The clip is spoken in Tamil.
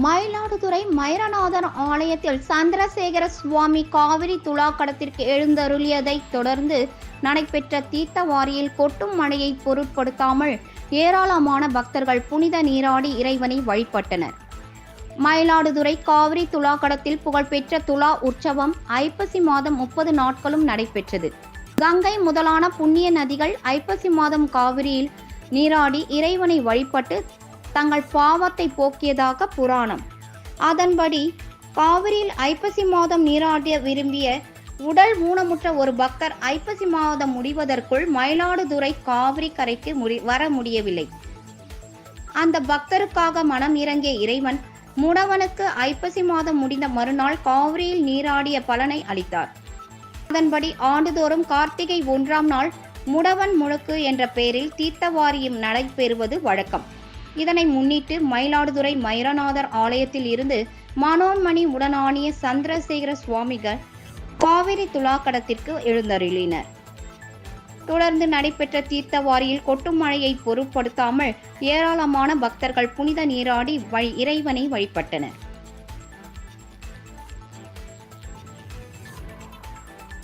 மயிலாடுதுறை மைரநாதர் ஆலயத்தில் சந்திரசேகர சுவாமி காவிரி துலாக்கடத்திற்கு எழுந்தருளியதைத் தொடர்ந்து நடைபெற்ற தீர்த்தவாரியில் கொட்டும் மழையை பொருட்படுத்தாமல் ஏராளமான பக்தர்கள் புனித நீராடி இறைவனை வழிபட்டனர். மயிலாடுதுறை காவிரி துலாக்கடத்தில் புகழ்பெற்ற துலா உற்சவம் ஐப்பசி மாதம் முப்பது நாட்களும் நடைபெற்றது. கங்கை முதலான புண்ணிய நதிகள் ஐப்பசி மாதம் காவிரியில் நீராடி இறைவனை வழிபட்டு தங்கள் பாவத்தை போக்கியதாக புராணம். அதன்படி காவிரியில் ஐப்பசி மாதம் நீராடிய விரும்பிய உடல் ஊனமுற்ற ஒரு பக்தர் ஐப்பசி மாதம் முடிவதற்குள் மயிலாடுதுறை காவிரி கரைக்கு முடி வர முடியவில்லை. அந்த பக்தருக்காக மனம் இறங்கிய இறைவன் முடவனுக்கு ஐப்பசி மாதம் முடிந்த மறுநாள் காவிரியில் நீராடிய பலனை அளித்தார். அதன்படி ஆண்டுதோறும் கார்த்திகை ஒன்றாம் நாள் முடவன் முழுக்கு என்ற பெயரில் தீர்த்தவாரியம் நடைபெறுவது வழக்கம். இதனை முன்னிட்டு மயிலாடுதுறை மைரநாதர் ஆலயத்தில் இருந்து மனோன்மணி உடனானிய சந்திரசேகர சுவாமிகள் காவிரி துலாக்கடத்திற்கு எழுந்தருளினர். தொடர்ந்து நடைபெற்ற தீர்த்தவாரியில் கொட்டும் மழையை பொருட்படுத்தாமல் ஏராளமான பக்தர்கள் புனித நீராடி வழி இறைவனை வழிபட்டனர்.